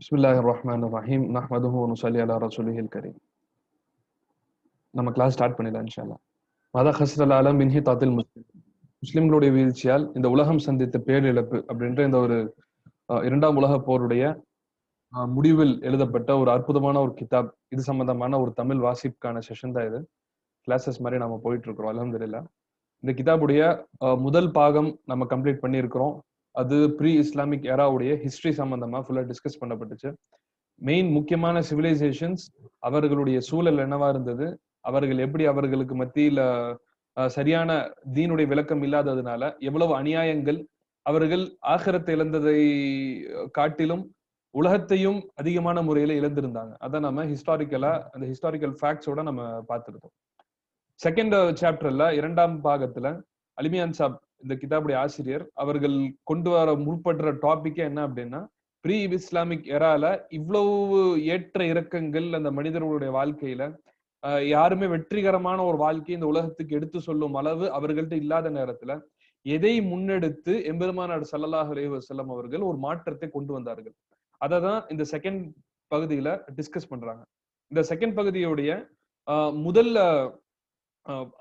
بسم الله الرحمن الرحيم نحمده ونصلي على رسوله الكريم நம்ம class start பண்ணிடலாம் இன்ஷால்லா மத ஹஸ்ரல் அலம் பின்ஹி தாத்தில் முஸ்லிம் முஸ்லிம்களுடைய வீழ்ச்சியால் இந்த உலகம் சந்தித்த பேரிழப்பு அப்படின்ற இந்த ஒரு அஹ், இரண்டாம் உலக போருடைய அஹ், முடிவில் எழுதப்பட்ட ஒரு அற்புதமான ஒரு கிதாப் இது சம்பந்தமான ஒரு தமிழ் வாசிப்புக்கான செஷன் தான் இது கிளாஸஸ் மாதிரி நம்ம போயிட்டு இருக்கிறோம் அலமதுல்லா இந்த கிதாபுடைய அஹ், முதல் பாகம் நம்ம கம்ப்ளீட் பண்ணியிருக்கிறோம் அது ப்ரீ இஸ்லாமிக் எராவுடைய ஹிஸ்டரி சம்பந்தமா ஃபுல்லா டிஸ்கஸ் பண்ணப்பட்டுச்சு. மெயின் முக்கியமான சிவிலைசேஷன்ஸ் அவர்களுடைய சூழல் என்னவா இருந்தது? அவர்கள் எப்படி அவர்களுக்கு மத்தியில சரியான தீனுடைய விளக்கம் இல்லாததுனால எவ்வளவு அநியாயங்கள் அவர்கள் ஆகரத்தை இழந்ததை காட்டிலும் உலகத்தையும் அதிகமான முறையில இழந்திருந்தாங்க. அதை நம்ம ஹிஸ்டாரிக்கலா அந்த ஹிஸ்டாரிக்கல் ஃபேக்ட்ஸோட நம்ம பார்த்துருக்கோம் செகண்ட் சாப்டர்ல இரண்டாம் பாகத்துல அலிமியான் சாப் இந்த கிதாபுடைய ஆசிரியர் அவர்கள் கொண்டு வர முற்படுற டாபிக்கே என்ன அப்படின்னா ப்ரீ இஸ்லாமிக் எரால இவ்வளவு ஏற்ற இறக்கங்கள் அந்த மனிதர்களுடைய வாழ்க்கையில யாருமே வெற்றிகரமான ஒரு வாழ்க்கையை இந்த உலகத்துக்கு எடுத்து சொல்லும் அளவு அவர்கள்ட்ட இல்லாத நேரத்துல எதை முன்னெடுத்து எம்பெருமானார் சல்லல்லாஹ் அலைஹி அவர்கள் ஒரு மாற்றத்தை கொண்டு வந்தார்கள். அதை தான் இந்த செகண்ட் பகுதியில டிஸ்கஸ் பண்றாங்க. இந்த செகண்ட் பகுதியுடைய முதல்ல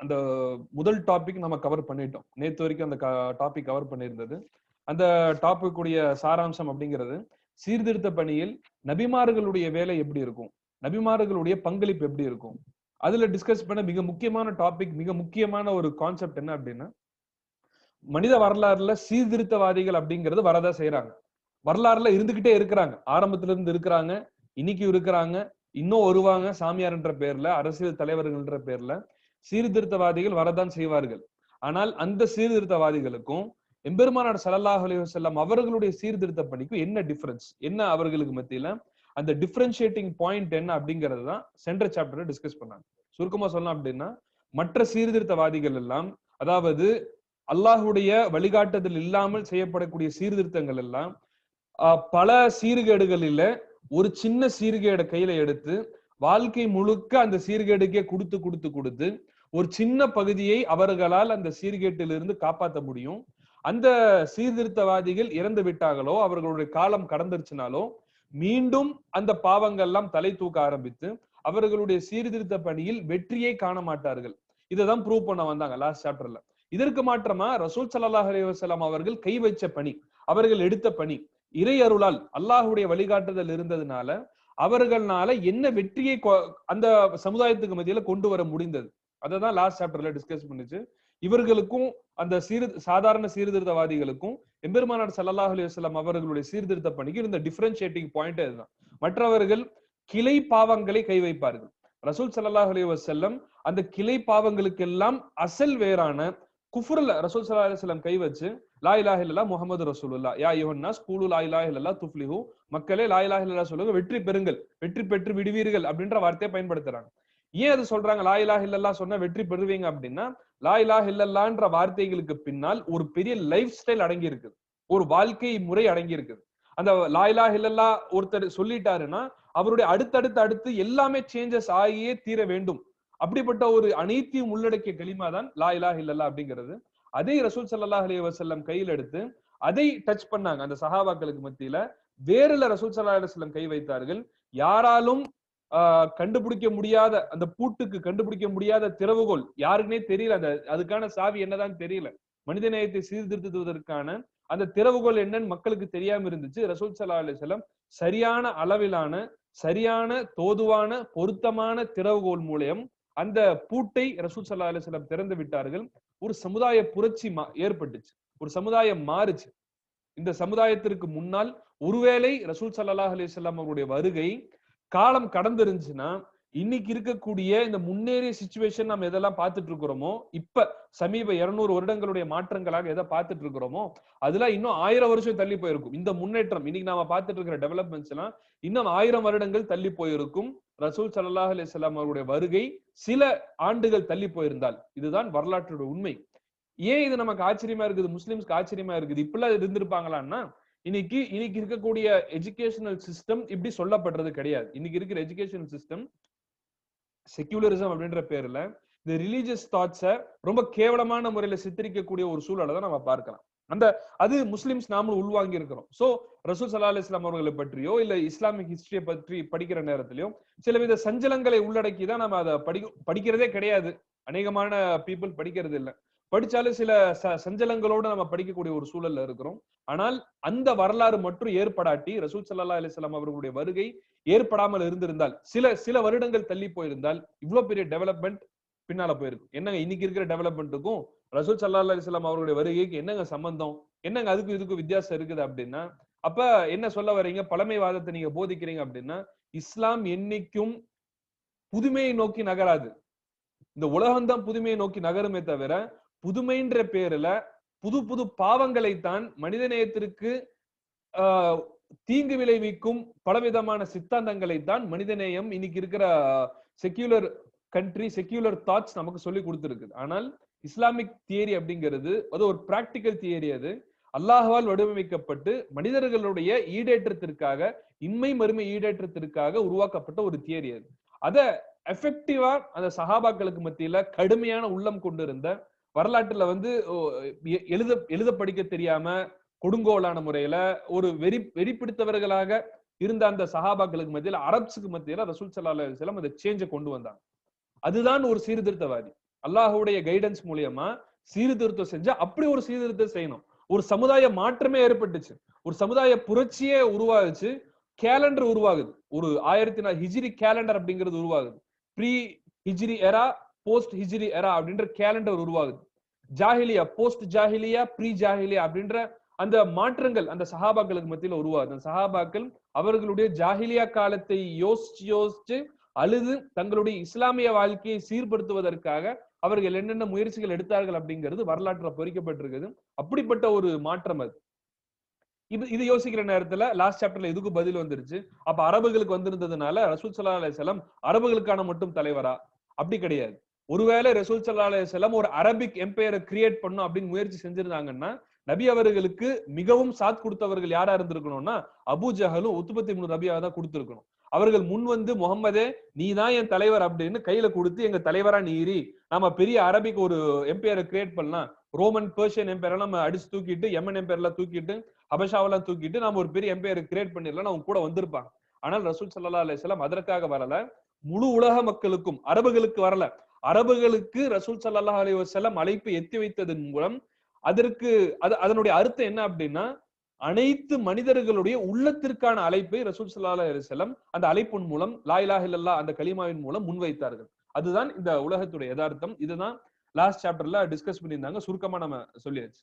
அந்த முதல் டாபிக் நம்ம கவர் பண்ணிட்டோம். நேற்று வரைக்கும் அந்த டாபிக் கவர் பண்ணியிருந்தது. அந்த டாபிக்குடைய சாராம்சம் அப்படிங்கிறது சீர்திருத்த பணியில் நபிமார்களுடைய வேலை எப்படி இருக்கும்? நபிமார்களுடைய பங்களிப்பு எப்படி இருக்கும்? அதுல டிஸ்கஸ் பண்ண மிக முக்கியமான டாபிக் மிக முக்கியமான ஒரு கான்செப்ட் என்ன அப்படின்னா மனித வரலாறுல சீர்திருத்தவாதிகள் அப்படிங்கிறது வரதா செய்யறாங்க வரலாறுல இருந்துகிட்டே இருக்கிறாங்க. ஆரம்பத்துல இருந்து இருக்கிறாங்க இன்னைக்கு இருக்கிறாங்க இன்னும் வருவாங்க சாமியார்ன்ற பேர்ல அரசியல் தலைவர்கள்ன்ற பேர்ல. சீர்திருத்தவாதிகள் வரதான் செய்வார்கள். ஆனால் அந்த சீர்திருத்தவாதிகளுக்கும் எம்பெருமானார் ஸல்லல்லாஹு அலைஹி அவர்களுடைய சீர்திருத்த பணிக்கும் என்ன டிஃபரன்ஸ் என்ன அவர்களுக்கு மத்தியில? அந்த டிஃபரன்ஷியேட்டிங் பாயிண்ட் என்ன அப்படிங்கிறது தான் சென்ற சாப்டர்ல டிஸ்கஸ் பண்ணாங்க. சுருக்கமா சொல்லலாம் அப்படின்னா மற்ற சீர்திருத்தவாதிகள் எல்லாம் அதாவது அல்லாஹுடைய வழிகாட்டுதல் இல்லாமல் செய்யப்படக்கூடிய சீர்திருத்தங்கள் எல்லாம் ஆஹ், பல சீர்கேடுகளில ஒரு சின்ன சீர்கேடை கையில எடுத்து வாழ்க்கை முழுக்க அந்த சீர்கேடுக்கே கொடுத்து கொடுத்து கொடுத்து ஒரு சின்ன பகுதியை அவர்களால் அந்த சீர்கேட்டிலிருந்து காப்பாற்ற முடியும். அந்த சீர்திருத்தவாதிகள் இறந்து விட்டாங்களோ அவர்களுடைய காலம் கடந்துருச்சுனாலோ மீண்டும் அந்த பாவங்கள்லாம் தலை தூக்க ஆரம்பித்து அவர்களுடைய சீர்திருத்த பணியில் வெற்றியை காண மாட்டார்கள். இதைதான் ப்ரூவ் பண்ண வந்தாங்க லாஸ்ட் சாப்டர்ல இதற்கு மாற்றமா ரசூல் சல்லாஹ் அலைஹி அவர்கள் கை வச்ச பணி அவர்கள் எடுத்த பணி இறை அருளால் அல்லாஹுடைய வழிகாட்டுதல் இருந்ததுனால அவர்களால என்ன வெற்றியை கொ- அந்த சமுதாயத்துக்கு மத்தியில கொண்டு வர முடிந்தது? அதை தான் லாஸ்ட் சாப்டர்ல டிஸ்கஸ் பண்ணுச்சு. இவர்களுக்கும் அந்த சீர் சாதாரண சீர்திருத்தவாதிகளுக்கும் எம்பெருமானார் ஸல்லல்லாஹு அலைஹி அவர்களுடைய சீர்திருத்த பணிக்கு இருந்த டிஃபரன்ஷியேட்டிங் பாயிண்ட் அதுதான் மற்றவர்கள் கிளை பாவங்களை கை வைப்பார்கள். ரசூல் சல்லாஹ் அலி வசல்லம் அந்த கிளை பாவங்களுக்கெல்லாம் அசல் வேறான குஃபுர்ல ரசூல் சல்லா அலிஸ்லாம் கை வச்சு லா இலாஹ் இல்லா முகமது ரசூலுல்லா யா யோன்னா ஸ்கூலு லா இலாஹ் இல்லா துஃப்லிஹூ மக்களே லா இலாஹ் இல்லா சொல்லுங்க வெற்றி பெறுங்கள் வெற்றி பெற்று விடுவீர்கள் அப்படின்ற வார்த்தையை பயன்படுத்துறாங்க. ஏன் அது சொல்றாங்க லா இலா இல்லல்லாஹ் சொன்னா வெற்றி பெறுவீங்க அப்படின்னா லா இலா இல்லல்லான்ற வார்த்தைகளுக்கு பின்னால் ஒரு பெரிய லைஃப் ஸ்டைல் அடங்கி இருக்குது ஒரு வாழ்க்கை முறை அடங்கி இருக்குது அந்த லா இலாஹ ஒருத்தர் சொல்லிட்டாருன்னா அவருடைய அடுத்தடுத்து அடுத்து எல்லாமே சேஞ்சஸ் ஆகியே தீர வேண்டும். அப்படிப்பட்ட ஒரு அனைத்தையும் உள்ளடக்கிய கலிமா தான் லா இலா இல்லல்லாஹ் அப்படிங்கிறது. அதை ரசூல் சல்லா அலி வசல்லம் கையில் எடுத்து அதை டச் பண்ணாங்க. அந்த சஹாபாக்களுக்கு மத்தியில வேறுல ரசூல் சல்லா அலுவலம் கை வைத்தார்கள். யாராலும் கண்டுபிடிக்க முடியாத அந்த பூட்டுக்கு கண்டுபிடிக்க முடியாத திறவுகோல் யாருக்குனே தெரியல. அந்த அதுக்கான சாவி என்னதான் தெரியல. மனித நேயத்தை சீர்திருத்துவதற்கான அந்த திறவுகோல் என்னன்னு மக்களுக்கு தெரியாம இருந்துச்சு. ரசூல் சல்லா அலைஹி சரியான அளவிலான சரியான தோதுவான பொருத்தமான திறவுகோல் மூலயம் அந்த பூட்டை ரசூல் சல்லா அலைஹி திறந்து விட்டார்கள். ஒரு சமுதாய புரட்சி மா- ஏற்பட்டுச்சு. ஒரு சமுதாயம் மாறுச்சு. இந்த சமுதாயத்திற்கு முன்னால் ஒருவேளை ரசூல் சல்லாஹ் அலைஹி அவருடைய வருகை காலம் கடந்து இருந்துச்சுன்னா இன்னைக்கு இருக்கக்கூடிய இந்த முன்னேறிய சுச்சுவேஷன் நம்ம எதெல்லாம் பார்த்துட்டு இருக்கிறோமோ இப்ப சமீப இருநூறு வருடங்களுடைய மாற்றங்களாக எதை பார்த்துட்டு இருக்கிறோமோ அதெல்லாம் இன்னும் ஆயிரம் வருஷம் தள்ளி போயிருக்கும். இந்த முன்னேற்றம் இன்னைக்கு நாம பார்த்துட்டு இருக்கிற டெவலப்மெண்ட்ஸ் எல்லாம் இன்னும் ஆயிரம் வருடங்கள் தள்ளி போயிருக்கும். ரசூல் சல்லாஹ் அலிஸ்லாம் அவருடைய வருகை சில ஆண்டுகள் தள்ளி போயிருந்தால் இதுதான் வரலாற்றோட உண்மை. ஏன் இது நமக்கு ஆச்சரியமா இருக்குது? முஸ்லிம்ஸ்க்கு ஆச்சரியமா இருக்குது? இப்பெல்லாம் இருந்திருப்பாங்களான்னா இன்னைக்கு இன்னைக்கு இருக்கக்கூடிய எஜுகேஷனல் சிஸ்டம் இப்படி சொல்லப்படுறது கிடையாது. இன்னைக்கு இருக்கிற எஜுகேஷனல் சிஸ்டம் செக்யூலரிசம் அப்படின்ற பேர்ல இந்த ரிலீஜியஸ் தாட்ஸை ரொம்ப கேவலமான முறையில சித்தரிக்கக்கூடிய ஒரு சூழலை தான் நம்ம பார்க்கலாம். அந்த அது முஸ்லிம்ஸ் நாமளும் உள்வாங்கி இருக்கிறோம். சோ ரசூல் சல்லா அலிஸ்லாம் அவர்களை பற்றியோ இல்ல இஸ்லாமிக் ஹிஸ்டரியை பற்றி படிக்கிற நேரத்திலயோ சில வித சஞ்சலங்களை உள்ளடக்கி தான் நம்ம அதை படி படிக்கிறதே கிடையாது. அநேகமான பீப்புள் படிக்கிறது இல்லை. படிச்சாலும் சில ச- சஞ்சலங்களோட நம்ம படிக்கக்கூடிய ஒரு சூழல்ல இருக்கிறோம். ஆனால் அந்த வரலாறு மட்டும் ஏற்படாட்டி ரசூல் சல்லா அலிஸ்லாம் அவர்களுடைய வருகை ஏற்படாமல் இருந்திருந்தால் சில சில வருடங்கள் தள்ளி போயிருந்தால் இவ்வளவு பெரிய டெவலப்மெண்ட் பின்னால போயிருக்கும். என்னங்க இன்னைக்கு இருக்கிற டெவலப்மெண்ட்டுக்கும் ரசூல் சல்லா அலிஸ்லாம் அவர்களுடைய வருகைக்கு என்னங்க சம்பந்தம்? என்னங்க அதுக்கும் இதுக்கும் வித்தியாசம் இருக்குது அப்படின்னா அப்ப என்ன சொல்ல வரீங்க பழமைவாதத்தை நீங்க போதிக்கிறீங்க அப்படின்னா இஸ்லாம் என்னைக்கும் புதுமையை நோக்கி நகராது. இந்த உலகம்தான் புதுமையை நோக்கி நகருமே தவிர புதுமைன்ற பேர்ல புது புது பாவங்களைத்தான் மனிதநேயத்திற்கு ஆஹ், தீங்கு விளைவிக்கும் பலவிதமான சித்தாந்தங்களை தான் மனிதநேயம் இன்னைக்கு இருக்கிற செக்யூலர் கண்ட்ரி செக்யூலர் தாட்ஸ் நமக்கு சொல்லி கொடுத்துருக்கு. ஆனால் இஸ்லாமிக் தியரி அப்படிங்கிறது அது ஒரு பிராக்டிக்கல் தியரி அது. அல்லாஹ்வால் வடிவமைக்கப்பட்டு மனிதர்களுடைய ஈடேற்றத்திற்காக இன்மை மறுமை ஈடேற்றத்திற்காக உருவாக்கப்பட்ட ஒரு தியரி அது. அதை எஃபெக்டிவா அந்த சஹாபாக்களுக்கு மத்தியில கடுமையான உள்ளம் கொண்டிருந்த வரலாற்றுல வந்து ஓ, எ- எழுத எழுத படிக்க தெரியாம கொடுங்கோலான முறையில ஒரு வெறி வெறி பிடித்தவர்களாக இருந்த அந்த சஹாபாக்களுக்கு மத்தியில அரப்ஸுக்கு மத்தியில ரசூல் சல்லா அலுவலம் அந்த சேஞ்சை கொண்டு வந்தாங்க. அதுதான் ஒரு சீர்திருத்தவாதி. அல்லாஹுடைய கைடன்ஸ் மூலியமா சீர்திருத்தம் செஞ்சா அப்படி ஒரு சீர்திருத்தம் செய்யணும். ஒரு சமுதாய மாற்றமே ஏற்பட்டுச்சு. ஒரு சமுதாய புரட்சியே உருவாகுச்சு. கேலண்டர் உருவாகுது. ஒரு ஆயிரத்தி நாலு ஹிஜிரி கேலண்டர் அப்படிங்கிறது உருவாகுது. ப்ரீ ஹிஜ்ரி எரா போஸ்ட் ஹிஜிரி எரா அப்படின்ற கேலண்டர் உருவாகுது. ஜாஹிலியா போஸ்ட் ஜாஹிலியா ப்ரீ ஜாஹிலியா அப்படின்ற அந்த மாற்றங்கள் அந்த சஹாபாக்களுக்கு மத்தியில உருவாகுது. அந்த சஹாபாக்கள் அவர்களுடைய ஜாஹிலியா காலத்தை யோசிச்சு யோசிச்சு அழுது தங்களுடைய இஸ்லாமிய வாழ்க்கையை சீர்படுத்துவதற்காக அவர்கள் என்னென்ன முயற்சிகள் எடுத்தார்கள் அப்படிங்கிறது வரலாற்றுல பொறிக்கப்பட்டிருக்குது. அப்படிப்பட்ட ஒரு மாற்றம் அது. இது இது யோசிக்கிற நேரத்துல லாஸ்ட் சாப்டர்ல இதுக்கு பதில் வந்துருச்சு. அப்ப அரபுகளுக்கு வந்திருந்ததுனால ரசூல் சல்லா அலைஹிஸ்ஸலாம் அரபுகளுக்கான மட்டும் தலைவரா? அப்படி கிடையாது. ஒருவேளை ரசூல் சல்லா செல்லம் ஒரு அரபிக் எம்பையரை கிரியேட் பண்ணும் அப்படின்னு முயற்சி செஞ்சிருந்தாங்கன்னா நபி அவர்களுக்கு மிகவும் சாத் கொடுத்தவர்கள் யாரா இருந்திருக்கணும்னா அபு ஜஹலும் உத்துபத்தி மூணு ரபியாக தான் கொடுத்திருக்கணும். அவர்கள் முன் வந்து முகமதே நீ தான் என் தலைவர் அப்படின்னு கையில கொடுத்து எங்க தலைவரா நீரி நாம பெரிய அரபிக் ஒரு எம்பையரை கிரியேட் பண்ணலாம். ரோமன் பேர்ஷியன் எம்பையர் நம்ம அடிச்சு தூக்கிட்டு எம்என் எம்பையர்லாம் தூக்கிட்டு ஹபஷாவெல்லாம் தூக்கிட்டு நாம ஒரு பெரிய எம்பையரை கிரியேட் பண்ணிடலாம் அவங்க கூட வந்திருப்பாங்க. ஆனால் ரசூல் சல்லா அலிஸ்லாம் அதற்காக வரல. முழு உலக மக்களுக்கும் அரபுகளுக்கு வரல. அரபுகளுக்கு ரசூல் சல்லாஹ் அலி வசல்லம் அழைப்பு எத்தி வைத்ததன் மூலம் அதற்கு அது அதனுடைய அர்த்தம் என்ன அப்படின்னா அனைத்து மனிதர்களுடைய உள்ளத்திற்கான அழைப்பை ரசூல் சல்லா செல்லம் அந்த அழைப்பின் மூலம் லாயிலாஹ் இல்லல்லா அந்த கலிமாவின் மூலம் முன்வைத்தார்கள். அதுதான் இந்த உலகத்துடைய யதார்த்தம். இதுதான் லாஸ்ட் சாப்டர்ல டிஸ்கஸ் பண்ணியிருந்தாங்க. சுருக்கமா நம்ம சொல்லியாச்சு.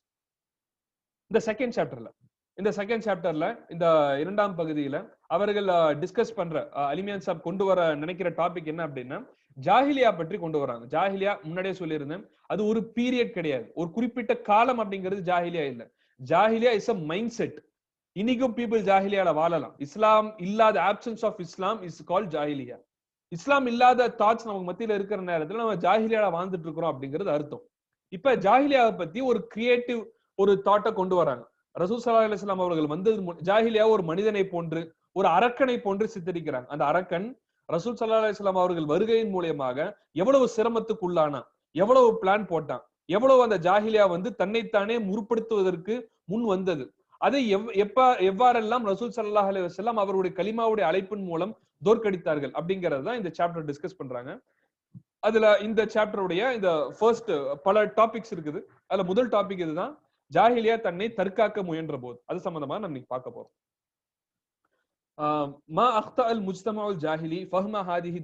இந்த செகண்ட் சாப்டர்ல இந்த செகண்ட் சாப்டர்ல இந்த இரண்டாம் பகுதியில அவர்கள் டிஸ்கஸ் பண்ற அலிமியான் சாப் கொண்டு வர நினைக்கிற டாபிக் என்ன அப்படின்னா ஜாஹிலியா பற்றி கொண்டு வராங்க. ஜாஹிலியா முன்னாடியே சொல்லியிருந்தேன். அது ஒரு பீரியட் கிடையாது. ஒரு குறிப்பிட்ட காலம் அப்படிங்கிறது ஜாஹிலியா இல்ல. ஜாஹிலியா இஸ் அ மைண்ட் செட் இன்னைக்கும் பீப்புள் ஜாஹிலியால வாழலாம். இஸ்லாம் இல்லாத options of Islam is call ஜாஹிலியா. Islam இல்லாத தாட்ஸ் நமக்கு மத்தியில இருக்கிற நேரத்துல நம்ம ஜாஹிலியால வாழ்ந்துட்டு இருக்கிறோம் அப்படிங்கிறது அர்த்தம். இப்ப ஜாஹிலியாவை பத்தி ஒரு கிரியேட்டிவ் ஒரு தாட்டை கொண்டு வராங்க. ரசூல் சல்லா அலிஸ்லாம் அவர்கள் வந்தது ஜாகிலியா ஜாஹிலியா ஒரு மனிதனை போன்று ஒரு அரக்கனை போன்று சித்தரிக்கிறாங்க. அந்த அரக்கன் ரசூல் சல்லா அலிஸ்லாம் அவர்கள் வருகையின் மூலியமாக எவ்வளவு சிரமத்துக்குள்ளானான் எவ்வளவு பிளான் போட்டான் எவ்வளவு அந்த ஜாஹிலியா வந்து தன்னைத்தானே முற்படுத்துவதற்கு முன் வந்தது. அதை எவ்- எப்ப எவ்வாறெல்லாம் ரசூல் சல்லாஹ் அலி வசல்லாம் அவருடைய கலிமாவுடைய அழைப்பின் மூலம் தோற்கடித்தார்கள் அப்படிங்கறது தான் இந்த சாப்டர் டிஸ்கஸ் பண்றாங்க. அதுல இந்த சாப்டருடைய இந்த ஃபர்ஸ்ட் பல டாபிக்ஸ் இருக்குது. அதுல முதல் டாபிக் இதுதான் ஜாஹிலியா தன்னை தற்காக்க முயன்ற போது அது சம்பந்தமா நம்ம இன்னைக்கு பார்க்க போறோம். மா அஹ்தா அல் முஜ்தமா உல் ஜாஹிலி ஃபஹ்மா ஹாதிஹி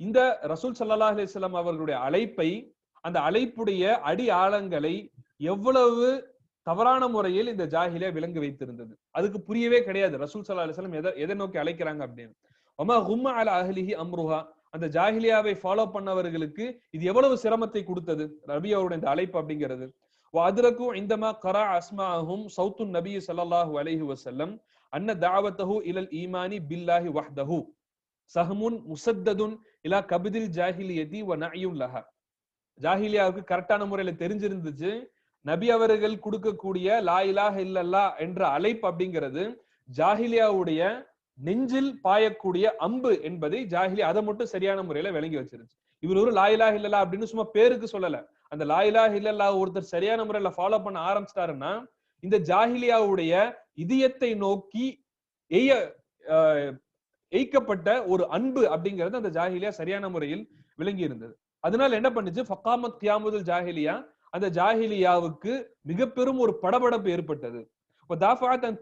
இந்த ரசூல் சல்லா அலிஸ்லாம் அவர்களுடைய அழைப்பை அந்த அழைப்புடைய அடி ஆழங்களை எவ்வளவு தவறான முறையில் இந்த ஜாஹிலியா விளங்கி வைத்திருந்தது. அதுக்கு புரியவே கிடையாது. ரசூல் சல்லா அலிஸ்லாம் எதை எதை நோக்கி அழைக்கிறாங்க அப்படின்னு. ஒமா ஹும்மா அல் அஹ்லிஹி அம்ருஹா. அந்த ஜாஹிலியாவை ஃபாலோ பண்ணவர்களுக்கு இது எவ்வளவு சிரமத்தை கொடுத்தது? ரபி அவருடைய இந்த அழைப்பு அப்படிங்கிறது. அதிரக்கும் இந்தமா கரா அஸ்மாஹும் சவுத்து நபி சல்லாஹூ அலஹி வசல்லம் அன்ன தாவத்தஹு இலல் ஈமானி பில்லாஹி வஹ்தஹு சஹமுன் முசத்ததுன் இலா கபிதில் ஜாஹிலியதி வ நயும் லஹா ஜாஹிலியாவுக்கு கரெக்டான முறையில தெரிஞ்சிருந்துச்சு. நபி அவர்கள் கொடுக்கக்கூடிய லா இலாஹ இல்லல்லா என்ற அழைப்பு அப்படிங்கிறது ஜாஹிலியாவுடைய நெஞ்சில் பாயக்கூடிய அம்பு என்பதை ஜாஹிலி அதை மட்டும் சரியான முறையில விளங்கி வச்சிருச்சு இவர் ஒரு லாயிலா இல்லல்லா அப்படின்னு சும்மா பேருக்கு சொல்லல. அந்த லாயிலா இல்லல்லா ஒருத்தர் சரியான முறையில ஃபாலோ பண்ண ஆரம்பிச்சிட்டாருன்னா இந்த ஜாஹிலியாவுடைய இதயத்தை நோக்கி எய்ய எய்க்கப்பட்ட ஒரு அன்பு அப்படிங்கிறது அந்த ஜாஹிலியா சரியான முறையில் விளங்கி இருந்தது அதனால என்ன பண்ணுச்சு? ஃபக்காமத் கியாமுதல் ஜாஹிலியா அந்த ஜாஹிலியாவுக்கு மிக பெரும் ஒரு படபடப்பு ஏற்பட்டது.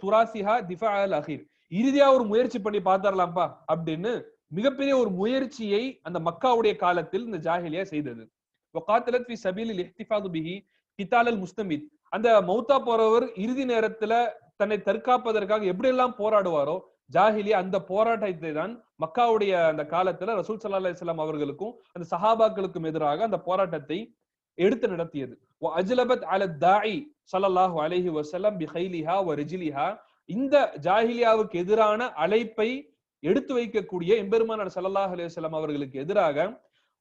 துராசிஹா திஃபா அல் அஹீர். இறுதியா ஒரு முயற்சி பண்ணி பார்த்தரலாம்ப்பா அப்படின்னு மிகப்பெரிய ஒரு முயற்சியை அந்த மக்காவுடைய காலத்தில் இந்த ஜாஹிலியா செய்தது. வகாத்தலத் ஃபி சபீலில் இஹ்திஃபாது பிஹி முஸ்தமித். அந்த மௌத்தா போறவர் இறுதி நேரத்துல தன்னை தற்காப்பதற்காக எப்படி எல்லாம் போராடுவாரோ ஜாஹிலியா அந்த போராட்டத்தை தான் மக்காவுடைய அந்த காலத்துல ரசூல் சல்லா அலிஸ்லாம் அவர்களுக்கும் அந்த சஹாபாக்களுக்கும் எதிராக அந்த போராட்டத்தை எடுத்து நடத்தியது. அஜ்லபத் அல தாஇ சல்லாஹு அலஹி வசலம் பிஹைலிஹா வ இந்த ஜாஹிலியாவுக்கு எதிரான அழைப்பை எடுத்து வைக்கக்கூடிய எம்பெருமானார் சல்லாஹ் அலிவசல்லாம் அவர்களுக்கு எதிராக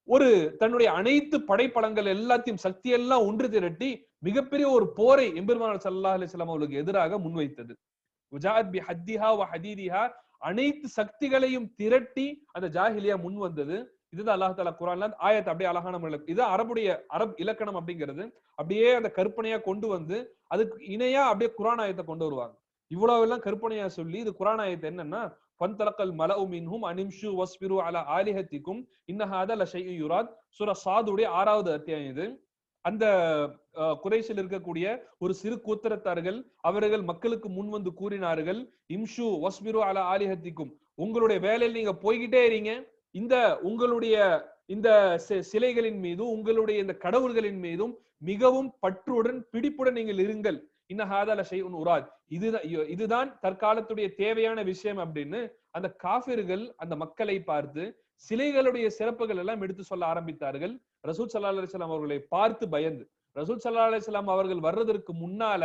ஒரு தன்னுடைய அனைத்து படைப்படங்கள் எல்லாத்தையும் சக்தி எல்லாம் ஒன்று திரட்டி மிகப்பெரிய ஒரு போரை எம்பெருமானார் சல்லா அலிஸ்லாம் அவர்களுக்கு எதிராக முன்வைத்தது. உஜாத் பி ஹத்திஹா வ ஹதீதிஹா அனைத்து சக்திகளையும் திரட்டி அந்த ஜாஹிலியா முன் வந்தது. இதுதான் அல்லாஹ் தாலா குரான்ல ஆயத் அப்படியே அழகான முறையில் இது அரபுடைய அரப் இலக்கணம் அப்படிங்கிறது. அப்படியே அந்த கற்பனையா கொண்டு வந்து அதுக்கு இணையா அப்படியே குரான் ஆயத்தை கொண்டு வருவாங்க. இவ்வளவு எல்லாம் கற்பனையா சொல்லி இது குரான் ஆயத்து என்னன்னா பந்தலக்கல் மலவு மின்ஹும் அனிம்ஷு வஸ்பிரு அல ஆலிஹத்திக்கும் இன்னஹாத லஷை யுராத். சுர சாதுடைய ஆறாவது அத்தியாயம் இது. அந்த குறைசில் இருக்கக்கூடிய ஒரு சிறு கூத்தரத்தார்கள் அவர்கள் மக்களுக்கு முன் வந்து கூறினார்கள் இம்ஷு வஸ்பிரு அல ஆலிஹத்திக்கும் உங்களுடைய வேலையில் நீங்க போய்கிட்டே இருங்க இந்த உங்களுடைய இந்த சிலைகளின் மீதும் உங்களுடைய இந்த கடவுள்களின் மீதும் மிகவும் பற்றுடன் பிடிப்புடன் நீங்கள் இருங்கள். இன்னஹாதல உன் உராத். இதுதான் இதுதான் தற்காலத்துடைய தேவையான விஷயம் அப்படின்னு அந்த காபிர்கள் அந்த மக்களை பார்த்து சிலைகளுடைய சிறப்புகள் எல்லாம் எடுத்து சொல்ல ஆரம்பித்தார்கள். ரசூல் சல்லா அலிஸ்லாம் அவர்களை பார்த்து பயந்து ரசூல் சல்லா அலிஸ்லாம் அவர்கள் வர்றதற்கு முன்னால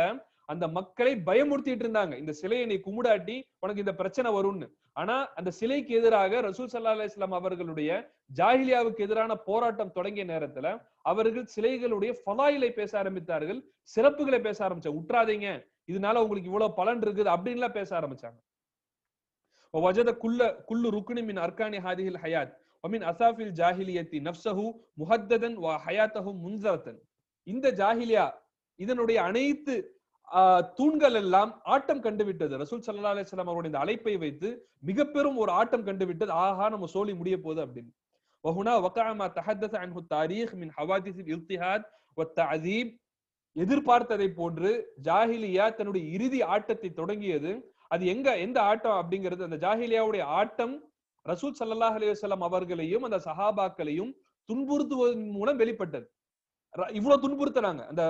அந்த மக்களை பயமுறுத்திட்டு இருந்தாங்க. இந்த சிலையை நீ கும்பிடாட்டி உனக்கு இந்த பிரச்சனை வரும்னு. ஆனா அந்த சிலைக்கு எதிராக ரசூல் சல்லா அலிஸ்லாம் அவர்களுடைய ஜாஹிலியாவுக்கு எதிரான போராட்டம் தொடங்கிய நேரத்துல அவர்கள் சிலைகளுடைய ஃபலாயிலை பேச ஆரம்பித்தார்கள் சிறப்புகளை பேச ஆரம்பிச்சா உற்றாதீங்க இதனால உங்களுக்கு இவ்வளவு பலன் இருக்குது அப்படின்லாம் பேச ஆரம்பிச்சாங்க. வஜத குள்ள குள்ளு ருக்குனிமின் அர்கானி ஹாதிகள் ஹயாத் الحياه ومن اساف الجاهليه نفسه مهددا وحياته منذرة இந்த ஜாஹிலியா இதனுடைய அனைத்து ஆஹ், தூண்கள் எல்லாம் ஆட்டம் கண்டுவிட்டது ரசூல் சல்லா அலிஸ்லாம் அவருடைய இந்த அழைப்பை வைத்து மிக பெரும் ஒரு ஆட்டம் கண்டுவிட்டது ஆஹா நம்ம சோழி முடிய போகுது அப்படின்னு وهنا وقع ما تحدث عنه التاريخ من حوادث الاضطهاد والتعذيب எதிர்பார்த்ததை போன்று ஜாஹிலியா தன்னுடைய இறுதி ஆட்டத்தை தொடங்கியது அது எங்க எந்த ஆட்டம் அப்படிங்கிறது அந்த ஜாஹிலியாவுடைய ஆட்டம் ரசூல் சல்லாஹ் அலிவசல்லாம் அவர்களையும் அந்த சஹாபாக்களையும் துன்புறுத்துவதன் மூலம் வெளிப்பட்டது. இவ்வளவு துன்புறுத்தினாங்க அந்த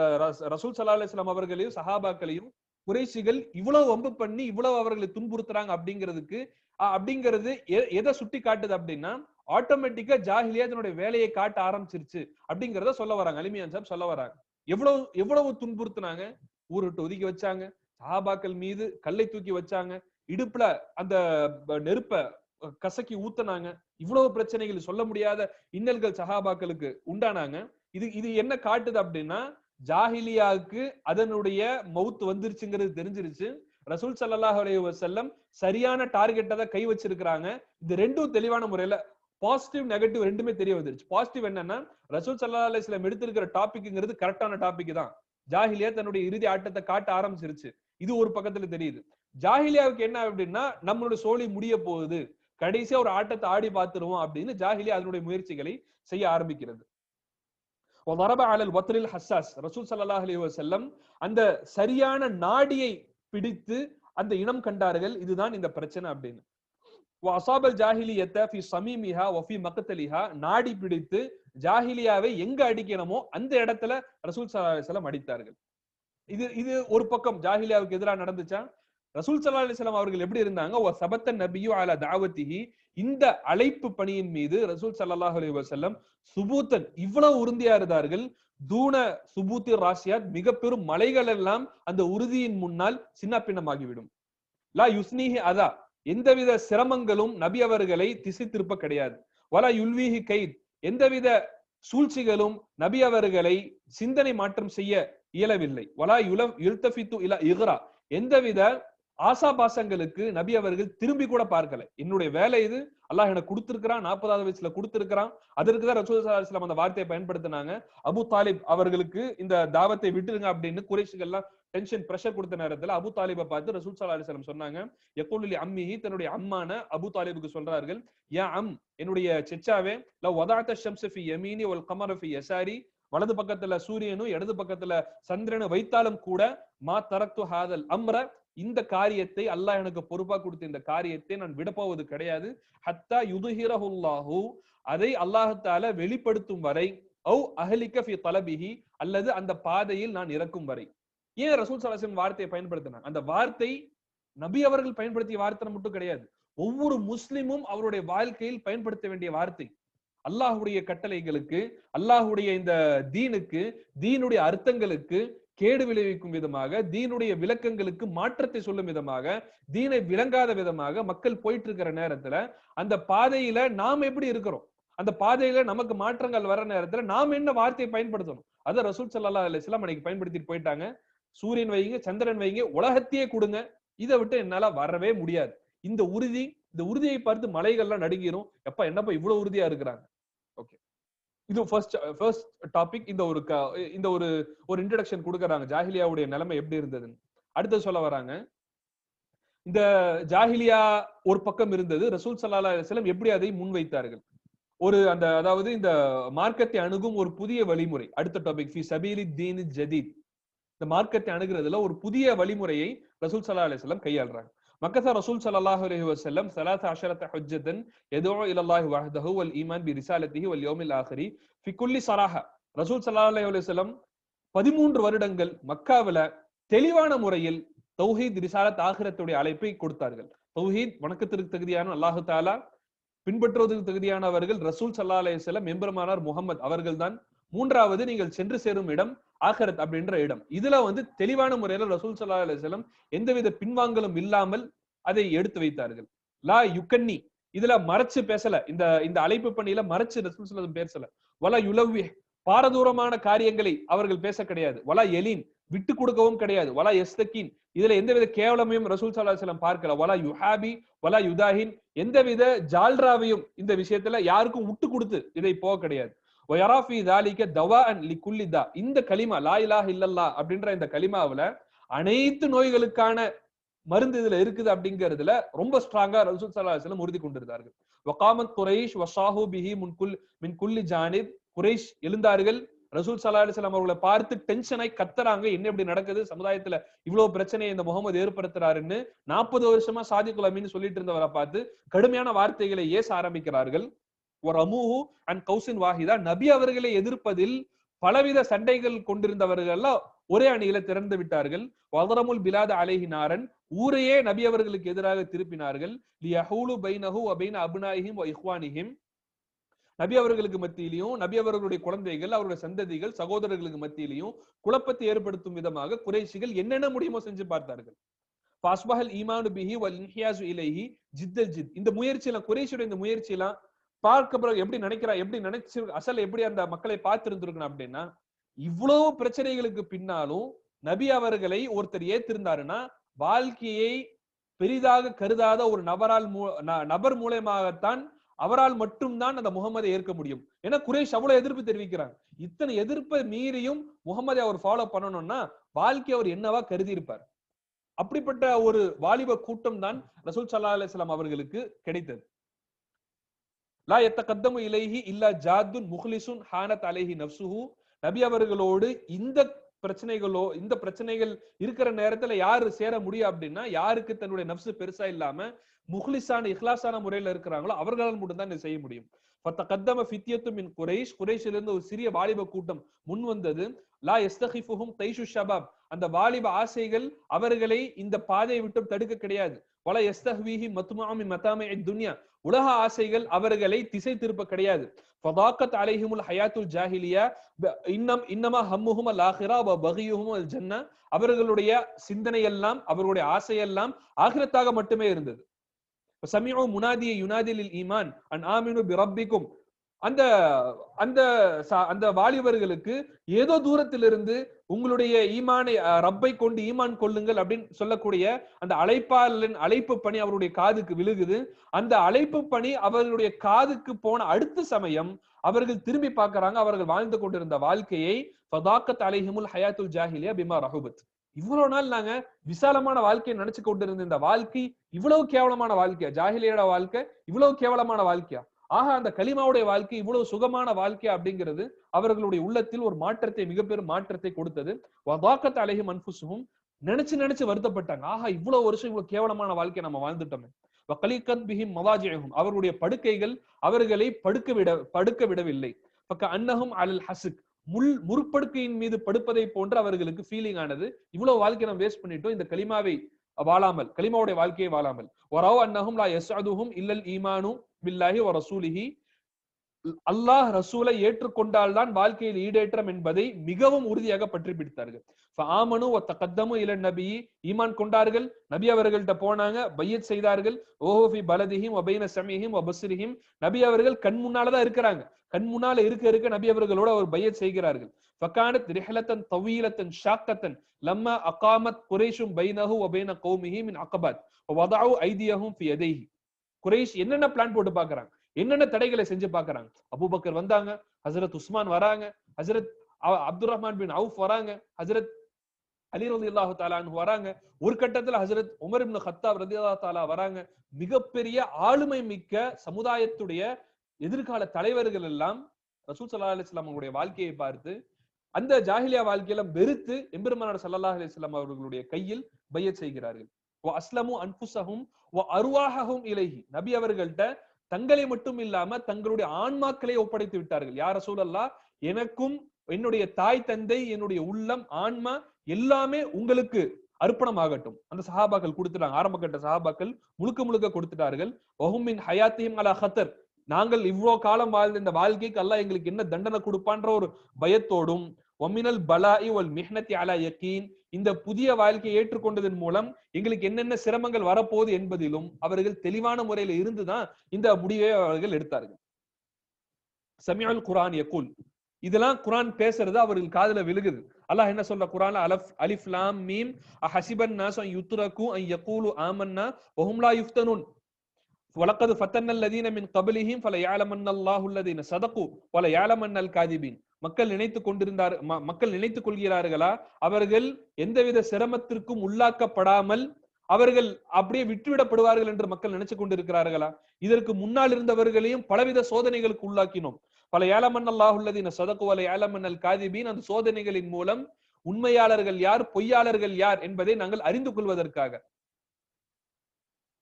ரசூல் சல்லா அலிஸ்லாம் அவர்களையும் சஹாபாக்களையும் குறைஷிகள் இவ்வளவு வம்பு பண்ணி இவ்வளவு அவர்களை துன்புறுத்துறாங்க அப்படிங்கிறதுக்கு அப்படிங்கிறது எதை சுட்டி காட்டுது அப்படின்னா ஆட்டோமேட்டிக்கா ஜாஹிலியா தன்னுடைய வேலையை காட்ட ஆரம்பிச்சிருச்சு அப்படிங்கிறத சொல்ல வராங்க. அலிமியான் சாப் சொல்ல வராங்க. எவ்வளவு எவ்வளவு துன்புறுத்துனாங்க? ஊருட்டு விட்டு ஒதுக்கி வச்சாங்க. சஹாபாக்கள் மீது கல்லை தூக்கி வச்சாங்க. இடுப்புல அந்த நெருப்ப கசக்கி ஊத்தினாங்க. இவ்வளவு பிரச்சனைகள் சொல்ல முடியாத இன்னல்கள் சஹாபாக்களுக்கு உண்டானாங்க. இது இது என்ன காட்டுது அப்படின்னா ஜாஹிலியாவுக்கு அதனுடைய மவுத் வந்துருச்சுங்கிறது தெரிஞ்சிருச்சு. ரசூல் சல்லாஹ் அலைஹி வஸல்லம் சரியான டார்கெட்டை தான் கை வச்சிருக்கிறாங்க. இது ரெண்டும் தெளிவான முறையில பாசிட்டிவ் நெகட்டிவ் ரெண்டுமே தெரிய வந்துருச்சு. பாசிட்டிவ் என்னன்னா ரசூல் சல்லா அலிஸ்லாம் எடுத்திருக்கிற டாபிக்ங்கிறது கரெக்டான டாபிக் தான். ஜாஹிலியா தன்னுடைய இறுதி ஆட்டத்தை காட்ட ஆரம்பிச்சிருச்சு. இது ஒரு பக்கத்துல தெரியுது. ஜாஹிலியாவுக்கு என்ன அப்படின்னா நம்மளோட சோழி முடிய போகுது. கடைசியா ஒரு ஆட்டத்தை ஆடி பார்த்துருவோம் அப்படின்னு ஜாஹிலி அதனுடைய முயற்சிகளை செய்ய ஆரம்பிக்கிறது. வரப அலல் ஒத்தரில் ஹஸ்ஸாஸ் ரசூல் சல்லாஹ் அலி வசல்லம் அந்த சரியான நாடியை பிடித்து அந்த இனம் கண்டார்கள் இதுதான் இந்த பிரச்சனை அப்படின்னு. அசாபல் ஜாஹிலியத்தை ஃபி சமீமிஹா ஒஃபி மக்கத்தலிஹா நாடி பிடித்து ஜாஹிலியாவை எங்க அடிக்கணுமோ அந்த இடத்துல ரசூல் சல்லாஹ் அலிஸ்லாம் அடித்தார்கள். இது இது ஒரு பக்கம் ஜாஹிலியாவுக்கு எதிராக நடந்துச்சா? ரசூல் சல்லா அலிஸ்லாம் அவர்கள் எப்படி இருந்தாங்க? வ சபத்த நபியு அல தாவத்திஹி இந்த அழைப்பு பணியின் மீது ரசூல் சல்லாஹ் அலி வசல்லம் சுபூத்தன் இவ்வளவு உறுதியா இருந்தார்கள்? தூண சுபூத்தி ராசியாத் மிக பெரும் மலைகள் எல்லாம் அந்த உறுதியின் முன்னால் சின்ன பின்னமாகிவிடும் லா யுஸ்னிஹி அதா. எந்தவித சிரமங்களும் நபி அவர்களை திசை திருப்ப கிடையாது. வலா யுல்விஹி கைத். எந்தவித சூழ்ச்சிகளும் நபி அவர்களை சிந்தனை மாற்றம் செய்ய இயலவில்லை. வலா யுல யுல்தபித்து இலா இஹ்ரா. எந்தவித ஆசாபாசங்களுக்கு நபி அவர்கள் திரும்பி கூட பார்க்கல. என்னுடைய வேலை இது. அல்லாஹ் எனக்கு கொடுத்திருக்கிறான். நாற்பதாவது வயசுல கொடுத்திருக்கிறான். அதற்கு தான் ரசூல் ஸல்லல்லாஹு அந்த வார்த்தையை பயன்படுத்தினாங்க. அபு தாலிப் அவர்களுக்கு இந்த தாவத்தை விட்டுருங்க அப்படின்னு குறைஷிகள் எல்லாம் டென்ஷன் பிரஷர் கொடுத்த நேரத்துல அபு தாலிபை பார்த்து ரசூல் ஸல்லல்லாஹு அலைஹி சொன்னாங்க எக்கோலி அம்மி தன்னுடைய அம்மான அபு தாலிபுக்கு சொல்றார்கள் ஏன் அம் என்னுடைய செச்சாவே லவ் வதாத்த ஷம்சஃபி ஃபி யமீனி வல் கமர யசாரி. வலது பக்கத்துல சூரியனும் இடது பக்கத்துல சந்திரனும் வைத்தாலும் கூட மா தரக்து ஹாதல் அம்ர இந்த காரியத்தை அல்லாஹ் எனக்கு பொறுப்பா கொடுத்த இந்த காரியத்தை நான் விடப்போவது கிடையாது. ஹத்தா யுதுஹிரஹுல்லாஹு அதை அல்லாஹத்தால வெளிப்படுத்தும் வரை ஔ அஹலிக்க ஃபி தலபிஹி அல்லது அந்த பாதையில் நான் இறக்கும் வரை. ஏன் ரசூல் சலாசன் வார்த்தையை பயன்படுத்தினாங்க அந்த வார்த்தை நபி அவர்கள் பயன்படுத்திய வார்த்தை மட்டும் கிடையாது. ஒவ்வொரு முஸ்லிமும் அவருடைய வாழ்க்கையில் பயன்படுத்த வேண்டிய வார்த்தை. அல்லாஹுடைய கட்டளைகளுக்கு அல்லாஹுடைய இந்த தீனுக்கு தீனுடைய அர்த்தங்களுக்கு கேடு விளைவிக்கும் விதமாக தீனுடைய விளக்கங்களுக்கு மாற்றத்தை சொல்லும் விதமாக தீனை விளங்காத விதமாக மக்கள் போயிட்டு இருக்கிற நேரத்துல அந்த பாதையில நாம் எப்படி இருக்கிறோம்? அந்த பாதையில நமக்கு மாற்றங்கள் வர நேரத்துல நாம் என்ன வார்த்தையை பயன்படுத்தணும்? அதை ரசூல் சல்லா அலிஸ்லாம் அன்னைக்கு பயன்படுத்திட்டு போயிட்டாங்க. சூரியன் வைங்க சந்திரன் வைங்க உலகத்தையே கொடுங்க. இதை விட்டு என்னால வரவே முடியாது. இந்த உறுதி இந்த உறுதியை பார்த்து மலைகள்லாம் நடுங்கிரும். எப்ப என்னப்பா இவ்வளவு உறுதியா இருக்கிறாங்க? இது ஃபர்ஸ்ட் ஃபர்ஸ்ட் டாபிக் இந்த ஒரு க- இந்த ஒரு ஒரு இன்ட்ரடக்ஷன் கொடுக்கறாங்க. ஜாஹிலியாவுடைய நிலைமை எப்படி இருந்ததுன்னு. அடுத்து சொல்ல வராங்க. இந்த ஜாஹிலியா ஒரு பக்கம் இருந்தது. ரசூல் சல்லா அலிஸ்லம் எப்படி அதை முன்வைத்தார்கள்? ஒரு அந்த அதாவது இந்த மார்க்கத்தை அணுகும் ஒரு புதிய வழிமுறை. அடுத்த டாபிக் ஃபி சபீலி தீன் ஜதீத். இந்த மார்க்கத்தை அணுகிறதுல ஒரு புதிய வழிமுறையை ரசூல் சல்லா அலிஸ்லாம் கையாளுறாங்க. மக்கச ரசூல் சல்லாஹ் அலஹி வசல்லம் சலாத் அஷரத் ஹுஜதன் எதோ இலல்லாஹ் வஹதஹு வல் ஈமான் பி ரிசாலத்திஹி வல் யோமில் ஆஹரி. ஃபி குல்லி சராஹ. ரசூல் சல்லாஹ் அலஹி வல்லம் பதிமூன்று வருடங்கள் மக்காவில தெளிவான முறையில் தௌஹீத் ரிசாலத் ஆகிரத்துடைய அழைப்பை கொடுத்தார்கள். தௌஹீத் வணக்கத்திற்கு தகுதியான அல்லாஹு தாலா பின்பற்றுவதற்கு தகுதியானவர்கள் ரசூல் சல்லா அலையம் எம்பெருமானார் முகமது அவர்கள்தான். மூன்றாவது நீங்கள் சென்று சேரும் இடம் ஆகரத் அப்படின்ற இடம். இதுல வந்து தெளிவான முறையில ரசூல் சல்லா அலைஹி எந்தவித பின்வாங்கலும் இல்லாமல் அதை எடுத்து வைத்தார்கள். லா யுக்கன்னி இதுல மறைச்சு பேசல. இந்த இந்த அழைப்பு பணியில மறைச்சு ரசூல் சல்லா பேசல. வலா யுலவ்வி பாரதூரமான காரியங்களை அவர்கள் பேச கிடையாது. வலா எலின் விட்டு கொடுக்கவும் கிடையாது. வலா எஸ்தக்கீன் இதுல எந்தவித கேவலமையும் ரசூல் சல்லா செல்லம் பார்க்கல. வலா யுஹாபி வலா யுதாஹின் எந்தவித ஜால்ராவையும் இந்த விஷயத்துல யாருக்கும் விட்டு கொடுத்து இதை போக கிடையாது. வயராஃபி தாலிக்க தவா அன் லி குல்லி தா இந்த கலிமா லா இலா இல்லல்லா அப்படின்ற இந்த கலிமாவுல அனைத்து நோய்களுக்கான மருந்து இதுல இருக்குது அப்படிங்கிறதுல ரொம்ப ஸ்ட்ராங்கா ரசூல் சல்லா உறுதி கொண்டிருந்தார்கள். வகாமத் குரைஷ் வசாஹு பிஹி முன் குல் மின் குல்லி ஜானித் குரைஷ் எழுந்தார்கள். ரசூல் சல்லா அலிஸ்லாம் அவர்களை பார்த்து டென்ஷனாய் கத்துறாங்க. என்ன இப்படி நடக்குது? சமுதாயத்துல இவ்வளவு பிரச்சனையை இந்த முகமது ஏற்படுத்துறாருன்னு நாற்பது வருஷமா சாதி குலமின்னு சொல்லிட்டு இருந்தவரை பார்த்து கடுமையான வார்த்தைகளை ஏச ஆரம்பிக்கிறார்கள். ரமூஹு அண்ட் கௌசின் வாஹிதா. நபி அவர்களை எதிர்ப்பதில் பலவித சண்டைகள் கொண்டிருந்தவர்கள் ஒரே அணியில திறந்து விட்டார்கள். வதரமுல் பிலாத அலைஹினாரன் ஊரையே நபி அவர்களுக்கு எதிராக திருப்பினார்கள். லியஹூலு பைனஹு வ பைன இஹ்வானிஹிம். நபி அவர்களுக்கு மத்தியிலையும் நபி அவர்களுடைய குழந்தைகள் அவருடைய சந்ததிகள் சகோதரர்களுக்கு மத்தியிலையும் குழப்பத்தை ஏற்படுத்தும் விதமாக குறைசிகள் என்னென்ன முடியுமோ செஞ்சு பார்த்தார்கள். பாஸ்பஹல் ஈமானு பிஹி வல் இன்ஹியாசு இலைஹி ஜித்தல் ஜித். இந்த முயற்சியெல்லாம் குறைஷியோட இந்த முயற்சியெல்லாம் பார்க்க பிறகு எப்படி நினைக்கிறா எப்படி நினைச்சு அசல் எப்படி அந்த மக்களை பார்த்திருந்திருக்கணும் அப்படின்னா இவ்வளவு பிரச்சனைகளுக்கு பின்னாலும் நபி அவர்களை ஒருத்தர் ஏத்திருந்தாருன்னா வாழ்க்கையை பெரிதாக கருதாத ஒரு நபரால் நபர் மூலயமாகத்தான் அவரால் மட்டும்தான் அந்த முகமதை ஏற்க முடியும். ஏன்னா குரேஷ் அவ்வளவு எதிர்ப்பு தெரிவிக்கிறாங்க இத்தனை எதிர்ப்பை மீறியும் முகமதை அவர் ஃபாலோ பண்ணணும்னா வாழ்க்கை அவர் என்னவா கருதி இருப்பார் அப்படிப்பட்ட ஒரு வாலிப கூட்டம் தான் ரசூல் சல்லா அலிஸ்லாம் அவர்களுக்கு கிடைத்தது. லா எத்தகத்தமு இலைஹி இல்லா ஜாத்துன் முஹ்லிசுன் ஹானத் அலைஹி நப்சுஹு நபி அவர்களோடு இந்த பிரச்சனைகளோ இந்த பிரச்சனைகள் இருக்கிற நேரத்துல யாரு சேர முடியும் அப்படின்னா யாருக்கு தன்னுடைய நப்சு பெருசா இல்லாம முஹ்லிசான இஹ்லாசான முறையில இருக்கிறாங்களோ அவர்களால் மட்டும்தான் இதை செய்ய முடியும். ஃபத்தகத்தம ஃபித்யத்து மின் குறைஷ் குறைஷிலிருந்து ஒரு சிறிய வாலிப கூட்டம் முன் வந்தது. லா எஸ்தஹிஃபுஹும் தைஷு ஷபாப். அந்த வாலிப ஆசைகள் அவர்களை இந்த பாதையை விட்டு தடுக்க கிடையாது. வல எஸ்தஹ்வீஹி மத்மாமி மதாமே துன்யா. உலக ஆசைகள் அவர்களை திசை திருப்ப கிடையாது. ஃபதாக்கத் அலைஹிமுல் ஹயாத்துல் ஜாஹிலியா இன்னம் இன்னமா ஹம்முஹும் அல் ஆஹிரா வ பகியுஹும் அல் ஜன்னா அவர்களுடைய சிந்தனை எல்லாம் அவர்களுடைய ஆசையெல்லாம் ஆகிரத்தாக மட்டுமே இருந்தது. சமிஉ முனாதிய யுனாதிலில் ஈமான் அன் ஆமினு பிரப்பிக்கும் அந்த அந்த அந்த வாலிபர்களுக்கு ஏதோ தூரத்திலிருந்து உங்களுடைய ஈமானை ரப்பை கொண்டு ஈமான் கொள்ளுங்கள் அப்படின்னு சொல்லக்கூடிய அந்த அழைப்பாளன் அழைப்பு பணி அவருடைய காதுக்கு விழுகுது. அந்த அழைப்பு பணி அவர்களுடைய காதுக்கு போன அடுத்த சமயம் அவர்கள் திரும்பி பார்க்கறாங்க. அவர்கள் வாழ்ந்து கொண்டிருந்த வாழ்க்கையை ஃபதாக்கத் அலைஹிமுல் ஹயாத்துல் ஜாஹிலியா பிமா ரஹுபத். இவ்வளவு நாள் நாங்க விசாலமான வாழ்க்கையை நினைச்சு கொண்டிருந்த இந்த வாழ்க்கை இவ்வளவு கேவலமான வாழ்க்கையா? ஜாஹிலியோட வாழ்க்கை இவ்வளவு கேவலமான வாழ்க்கையா? ஆக அந்த கலிமாவுடைய வாழ்க்கை இவ்வளவு சுகமான வாழ்க்கை அப்படிங்கிறது அவர்களுடைய உள்ளத்தில் ஒரு மாற்றத்தை மிகப்பெரும் மாற்றத்தை கொடுத்தது. வதாக்கத் அலைஹிம் அன்ஃபுசுஹும் நினைச்சு நினைச்சு வருத்தப்பட்டாங்க. ஆஹா இவ்வளவு வருஷம் இவ்வளவு கேவலமான வாழ்க்கையை நம்ம வாழ்ந்துட்டோமே. வக்கலிகத் பிஹிம் மவாஜிஹும் அவர்களுடைய படுக்கைகள் அவர்களை படுக்க விட படுக்க விடவில்லை. பக்க அன்னஹும் அலல் ஹசுக் முள் முற்படுக்கையின் மீது படுப்பதை போன்று அவர்களுக்கு ஃபீலிங் ஆனது. இவ்வளவு வாழ்க்கை நம்ம வேஸ்ட் பண்ணிட்டோம். இந்த கலிமாவை வாழாமல் கலிமாவுடைய வாழ்க்கையை வாழாமல். ஒராவ் அன்னஹும் லா எஸ் யஸ்அதுஹும் இல்லல் ஈமானும் பில்லாஹி வ ரசூலிஹி. அல்லாஹ் ரசூலை ஏற்றுக்கொண்டால்தான் வாழ்க்கையில் ஈடேற்றம் என்பதை மிகவும் உறுதியாக பற்றி பிடித்தார்கள். ஆமனு ஒத்த கத்தமு இல நபி. ஈமான் கொண்டார்கள். நபி அவர்கள்ட்ட போனாங்க. பையத் செய்தார்கள். ஓஹோஃபி பலதிஹிம் ஒபைன சமிஹிம் ஒபஸ்ரிஹிம் நபி அவர்கள் கண் முன்னாலதான் இருக்கிறாங்க. கண் முன்னால இருக்க இருக்க நபி அவர்களோட அவர் பையத் செய்கிறார்கள். ஃபகானத் ரிஹலத்தன் தவீலத்தன் ஷாக்கத்தன். லம்ம அகாமத் குரேஷும் பைனஹு ஒபைன கௌமிஹி மின் அகபாத். வதாவு ஐதியஹும் ஃபி எதைஹி குரேஷ் என்னென்ன பிளான் போட்டு பாக்குறாங்க என்னென்ன தடைகளை செஞ்சு பாக்குறாங்க அபுபக்கர் வந்தாங்க ஹசரத் உஸ்மான் வராங்க ஹசரத் அப்துல் ரஹ்மான் பின் அவுஃப் வராங்க ஹசரத் அலி ரதி அல்லாஹு தாலான் வராங்க. ஒரு கட்டத்துல ஹசரத் உமர் இப்னு ஹத்தாப் ரதி அல்லா தாலா வராங்க. மிகப்பெரிய ஆளுமை மிக்க சமுதாயத்துடைய எதிர்கால தலைவர்கள் எல்லாம் ரசூல் சல்லா அலிஸ்லாம் அவங்களுடைய வாழ்க்கையை பார்த்து அந்த ஜாஹிலியா வாழ்க்கையில வெறுத்து எம்பெருமானார் சல்லல்லாஹ் அலிஸ்லாம் அவர்களுடைய கையில் பைய செய்கிறார்கள். அஸ்லமு அன்புசகும் அருவாகவும் இலகி நபி அவர்கள்ட்ட தங்களை மட்டும் இல்லாம தங்களுடைய ஆன்மாக்களை ஒப்படைத்து விட்டார்கள். யார சூழல்லா எனக்கும் என்னுடைய தாய் தந்தை என்னுடைய உள்ளம் ஆன்மா எல்லாமே உங்களுக்கு அர்ப்பணம் ஆகட்டும் அந்த சஹாபாக்கள் கொடுத்துட்டாங்க. ஆரம்ப கட்ட சஹாபாக்கள் முழுக்க முழுக்க கொடுத்துட்டார்கள். ஒஹுமின் ஹயாத்தியும் அலா ஹத்தர். நாங்கள் இவ்வளோ காலம் வாழ்ந்த இந்த வாழ்க்கைக்கு அல்லாஹ் எங்களுக்கு என்ன தண்டனை கொடுப்பான்ற ஒரு பயத்தோடும் ஒமினல் பலாயி ஒல் மிஹ்னத்தி அலா யக்கீன். இந்த புதிய வாழ்க்கையை ஏற்றுக்கொண்டதன் மூலம் எங்களுக்கு என்னென்ன சிரமங்கள் வரப்போகுது என்பதிலும் அவர்கள் தெளிவான முறையில இருந்துதான் இந்த முடிவை அவர்கள் எடுத்தார்கள். சமியால் குரான் யகுல். இதெல்லாம் குரான் பேசுறது அவர்கள் காதுல விழுகுது. அல்லாஹ் என்ன சொல்ற குரான் அலஃப் அலிஃப் லாம் மீம். அஹசிபன் Naz an யுத்ரகு an யகூலு ஆமன்னா ஒஹும்லா யுஃப்தனுன். வலக்கது ஃபத்தன்ன அல்லதீன மின் கபலிஹிம் ஃபல யாலமன்ன அல்லாஹுல்லதீன சதகு வல யாலமன்ன அல் மக்கள் நினைத்து கொண்டிருந்தார் மக்கள் நினைத்துக் கொள்கிறார்களா? அவர்கள் எந்தவித சிரமத்திற்கும் உள்ளாக்கப்படாமல் அவர்கள் அப்படியே விட்டுவிடப்படுவார்கள் என்று மக்கள் நினைச்சு கொண்டிருக்கிறார்களா? இதற்கு முன்னால் இருந்தவர்களையும் பலவித சோதனைகளுக்கு உள்ளாக்கினோம். பல ஏலமன் உள்ளது சதக்கு வல ஏலமன் அல் அந்த சோதனைகளின் மூலம் உண்மையாளர்கள் யார் பொய்யாளர்கள் யார் என்பதை நாங்கள் அறிந்து கொள்வதற்காக.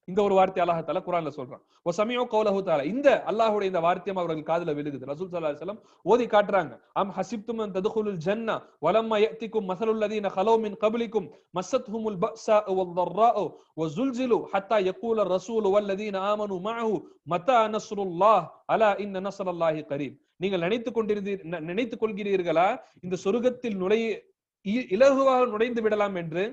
இந்த ஒரு வார்த்தை அல்லாஹால குரான்ல சொல்றான். ஓ சமயம் கௌலஹு தாலா இந்த அல்லாஹுடைய இந்த வார்த்தையும் அவர்கள் காதுல விழுகுது. ரசூல் சல்லா செல்லம் ஓதி காட்டுறாங்க. அம் ஹசிப்தும் ததுகுலுல் ஜன்னா வலம்மா யத்திக்கும் மசலுல்லதீன ஹலோ மின் கபிலிக்கும் மசத் ஹுமுல் பஸா வல்லர்ரா வஸுல்ஜிலு ஹத்தா யக்கூல ரசூல் வல்லதீன ஆமனு மஅஹு மத்தா நஸ்ருல்லாஹ் அலா இன்ன நஸ்ருல்லாஹி கரீப் நீங்கள் நினைத்துக் கொண்டிருந்தீர் நினைத்துக் கொள்கிறீர்களா? இந்த சொருகத்தில் நுழைய இலகுவாக நுழைந்து விடலாம் என்று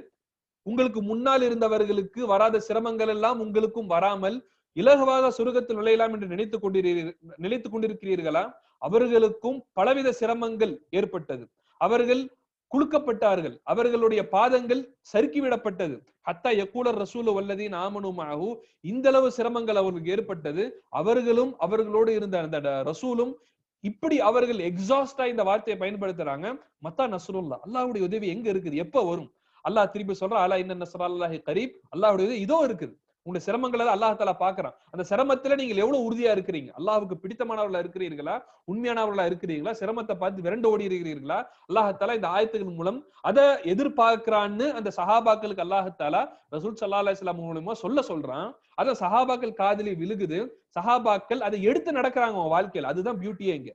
உங்களுக்கு முன்னால் இருந்தவர்களுக்கு வராத சிரமங்கள் எல்லாம் உங்களுக்கும் வராமல் இலகுவாக சுருகத்தில் நுழையலாம் என்று நினைத்துக் கொண்டிருக்கிறீர்கள் நினைத்துக் கொண்டிருக்கிறீர்களா? அவர்களுக்கும் பலவித சிரமங்கள் ஏற்பட்டது. அவர்கள் குலுக்கப்பட்டார்கள். அவர்களுடைய பாதங்கள் சறுக்கிவிடப்பட்டது ஹத்தா எக்கூலர் ரசூல் வல்லதீன் ஆமனுமாகு இந்த அளவு சிரமங்கள் அவர்களுக்கு ஏற்பட்டது. அவர்களும் அவர்களோடு இருந்த அந்த ரசூலும் இப்படி அவர்கள் எக்ஸாஸ்டா இந்த வார்த்தையை பயன்படுத்துறாங்க. மத்தா நசருல்லா அல்லாவுடைய உதவி எங்க இருக்குது? எப்ப வரும்? அல்லாஹ் திருப்பி சொல்றான் அல்லா இன்ன அல்லாஹி கரீப். அல்லாஹுடைய இதோ இருக்குது. உங்களுடைய சிரமங்களை அல்லாஹ் தாலா பாக்குறான். அந்த சிரமத்துல நீங்கள் எவ்வளவு உறுதியா இருக்கிறீங்க? அல்லாஹுக்கு பிடித்தமானவர்களா இருக்கிறீர்களா? உண்மையானவர்களா இருக்கிறீங்களா சிரமத்தை பார்த்து விரண்டு ஓடி இருக்கிறீர்களா? அல்லாஹாலா இந்த ஆயத்துகள் மூலம் அதை எதிர்பார்க்கிறான்னு அந்த சஹாபாக்களுக்கு அல்லாஹாலா ரசூல் சல்லா அலிஸ்லாம் மூலமா சொல்ல சொல்றான். அத சஹாபாக்கள் காதலி விழுகுது. சஹாபாக்கள் அதை எடுத்து நடக்கிறாங்க அவங்க வாழ்க்கையில். அதுதான் பியூட்டியே இங்க.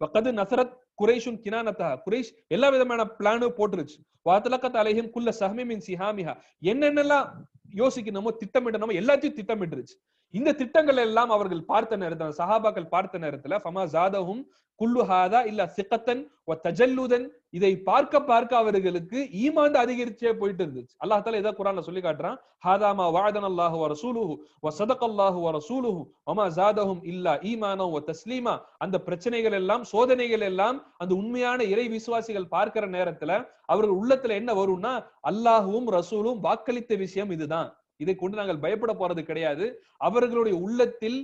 வக்கது நசரத் குரேஷும் கினானத்தா. குரேஷ் எல்லா விதமான பிளானும் போட்டுருச்சு. வாத்தலக்கத் அலைஹிம் குல்ல சஹமி மின் சிஹாமிஹா. என்னென்னலாம் யோசிக்கணுமோ திட்டமிடணுமோ எல்லாத்தையும் திட்டமிட்டுருச்சு. இந்த திட்டங்கள் எல்லாம் அவர்கள் பார்த்த நேரத்தில் சஹாபாக்கள் பார்த்த நேரத்துல ஃபமா ஜாதவும் குல்லு ஹாதா இல்ல சிக்கத்தன் வ தஜல்லுதன் இதை பார்க்க பார்க்க அவர்களுக்கு ஈமாந்து அதிகரிச்சே போயிட்டு இருந்துச்சு. அல்லாஹ் தால இதை குரான்ல சொல்லி காட்டுறான் ஹாதாமா வாதன் அல்லாஹு வர சூலுஹு வ சதக் அல்லாஹு வர சூலுஹு ஒமா ஜாதஹும் இல்லா ஈமானோ ஓ தஸ்லீமா. அந்த பிரச்சனைகள் எல்லாம் சோதனைகள் எல்லாம் அந்த உண்மையான இறை விசுவாசிகள் பார்க்கிற நேரத்துல அவர்கள் உள்ளத்துல என்ன வரும்னா அல்லாஹுவும் ரசூலும் வாக்களித்த விஷயம் இதுதான். இதை கொண்டு நாங்கள் பயப்பட போறது கிடையாது. அவர்களுடைய உள்ளத்தில்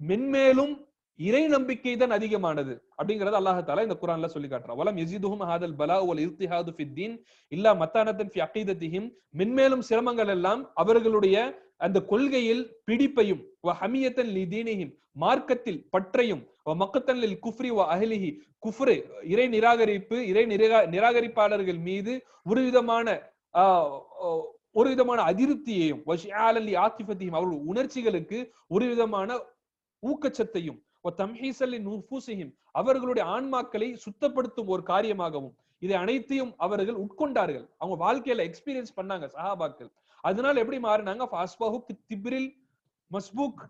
மென்மேலும் இறை நம்பிக்கை தான் அதிகமானது அப்படிங்கறது அல்லாஹால இந்த குரான்ல சொல்லி காட்டுறான். வலம் யசிதுஹும் ஹாதல் பலா ஃபித்தீன் இல்லா மத்தானத்தன் ஃபி அகீதத்திஹிம். மென்மேலும் சிரமங்கள் எல்லாம் அவர்களுடைய அந்த கொள்கையில் பிடிப்பையும் வ ஹமியத்தன் தீனிஹிம். மார்க்கத்தில் பற்றையும் வ மக்கத்தன் லில் குஃப்ரி வ அஹ்லிஹி. குஃப்ரு இறை நிராகரிப்பு இறை நிராகரிப்பாளர்கள் மீது ஒருவிதமான ஆஹ் ஒரு விதமான அதிருப்தியையும் வஷியாலி ஆத்திபத்தியும் அவர்கள் உணர்ச்சிகளுக்கு ஒரு விதமான ஊக்கச்சத்தையும் அவர்களுடைய ஆன்மாக்களை சுத்தப்படுத்தும் ஒரு காரியமாகவும் இதை அனைத்தையும் அவர்கள் உட்கொண்டார்கள். அவங்க வாழ்க்கையில எக்ஸ்பீரியன்ஸ் பண்ணாங்க சஹாபாக்கள். அதனால எப்படி மாறினாங்க? திப்ரில் மஸ்பூக்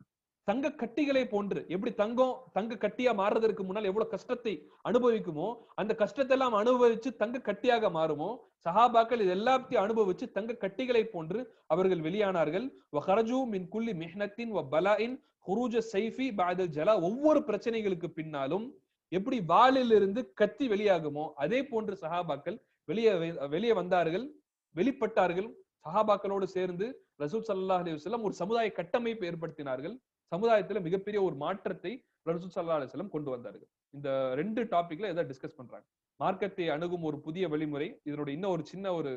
தங்க கட்டிகளை போன்று எப்படி தங்கம் தங்க கட்டியா மாறுறதற்கு முன்னால் எவ்வளவு கஷ்டத்தை அனுபவிக்குமோ அந்த கஷ்டத்தை எல்லாம் அனுபவிச்சு தங்க கட்டியாக மாறுமோ சஹாபாக்கள் இது எல்லாத்தையும் அனுபவிச்சு தங்க கட்டிகளை போன்று அவர்கள் வெளியானார்கள். வஹரஜு மின் குல்லி மிஹ்னத்தின் வ பலாயின் ஹுரூஜ சைஃபி பாதல் ஜலா ஒவ்வொரு பிரச்சனைகளுக்கு பின்னாலும் எப்படி வாளிலிருந்து கத்தி வெளியாகுமோ அதே போன்று சஹாபாக்கள் வெளியே வெளியே வந்தார்கள் வெளிப்பட்டார்கள். சஹாபாக்களோடு சேர்ந்து ரசூல் சல்லா அலி ஒரு சமுதாய கட்டமைப்பு ஏற்படுத்தினார்கள். சமுதாயத்துல மிகப்பெரிய ஒரு மாற்றத்தை ரசூல் சல்லா கொண்டு வந்தார்கள். இந்த ரெண்டு டாபிக்ல எதை டிஸ்கஸ் பண்றாங்க? மார்க்கத்தை அணுகும் ஒரு புதிய வழிமுறை இதனுடைய இன்னும் ஒரு சின்ன ஒரு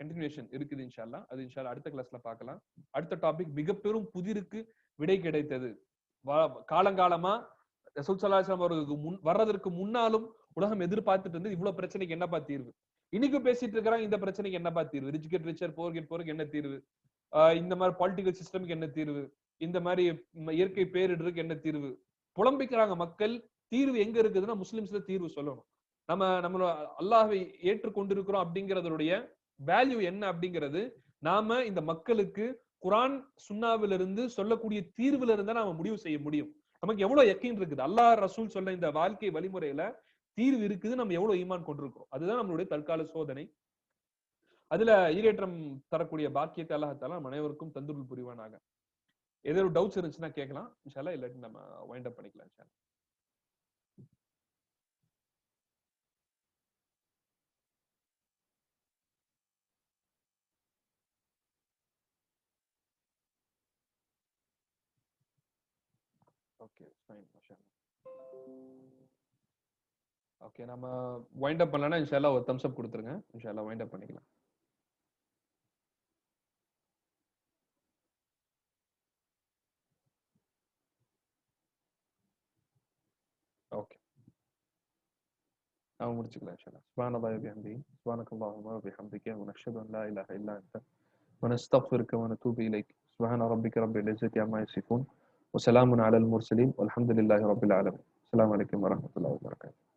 கண்டினியூஷன் இருக்குது இன்ஷால்லா அது இன்ஷால்லா அடுத்த கிளாஸ்ல பார்க்கலாம். அடுத்த டாபிக் மிக பெரும் புதிருக்கு விடை கிடைத்தது. காலங்காலமா ரசூல் சல்லாஹம் அவர்களுக்கு முன் வர்றதற்கு முன்னாலும் உலகம் எதிர்பார்த்துட்டு இருந்து இவ்வளவு பிரச்சனைக்கு என்னப்பா தீர்வு? இன்னைக்கு பேசிட்டு இருக்கிறாங்க இந்த பிரச்சனைக்கு என்னப்பா தீர்வு? Rich get richer poor get போருக்கு என்ன தீர்வு? இந்த மாதிரி பொலிட்டிக்கல் சிஸ்டம்க்கு என்ன தீர்வு? இந்த மாதிரி இயற்கை பேரிடருக்கு என்ன தீர்வு? புலம்பிக்கிறாங்க மக்கள். தீர்வு எங்க இருக்குதுன்னா முஸ்லிம்ஸ்ல தீர்வு சொல்லணும். நம்ம நம்மளோட அல்லாஹை ஏற்றுக்கொண்டிருக்கிறோம் அப்படிங்கறதுடைய வேல்யூ என்ன அப்படிங்கிறது நாம இந்த மக்களுக்கு குரான் சுண்ணாவிலிருந்து சொல்லக்கூடிய தீர்வுல இருந்தா நாம முடிவு செய்ய முடியும். நமக்கு எவ்வளவு யக்கீன் இருக்குது? அல்லாஹ் ரசூல் சொல்ல இந்த வாழ்க்கை வழிமுறையில தீர்வு இருக்குது நம்ம எவ்வளவு ஈமான் கொண்டிருக்கிறோம்? அதுதான் நம்மளுடைய தற்கால சோதனை. அதுல ஈரேற்றம் தரக்கூடிய பாக்கியத்தை அல்லாஹால அனைவருக்கும் தந்துருள் புரிவானாக. ஏதோ டவுட்ஸ் இருந்துச்சுன்னா கேட்கலாம் இன்ஷால்லா இல்லாட்டி நம்ம வைண்ட் அப் பண்ணிக்கலாம் இன்ஷால்லா ஓகே ஃபைன் ஓகே நம்ம வைண்ட் அப் பண்ணலன்னா இன்ஷால்லா ஒரு தம்ஸ் அப் கொடுத்துருங்க. இன்ஷால்லா வைண்ட் அப் பண்ணிக்கலாம். أو مرجك لا شريك سبحان الله وبحمده سبحانك اللهم وبحمدك ونشهد أن لا إله إلا أنت ونستغفرك ونتوب إليك. سبحان ربك رب العزة عما يصفون وسلام على المرسلين والحمد لله رب العالمين. السلام عليكم ورحمة الله وبركاته.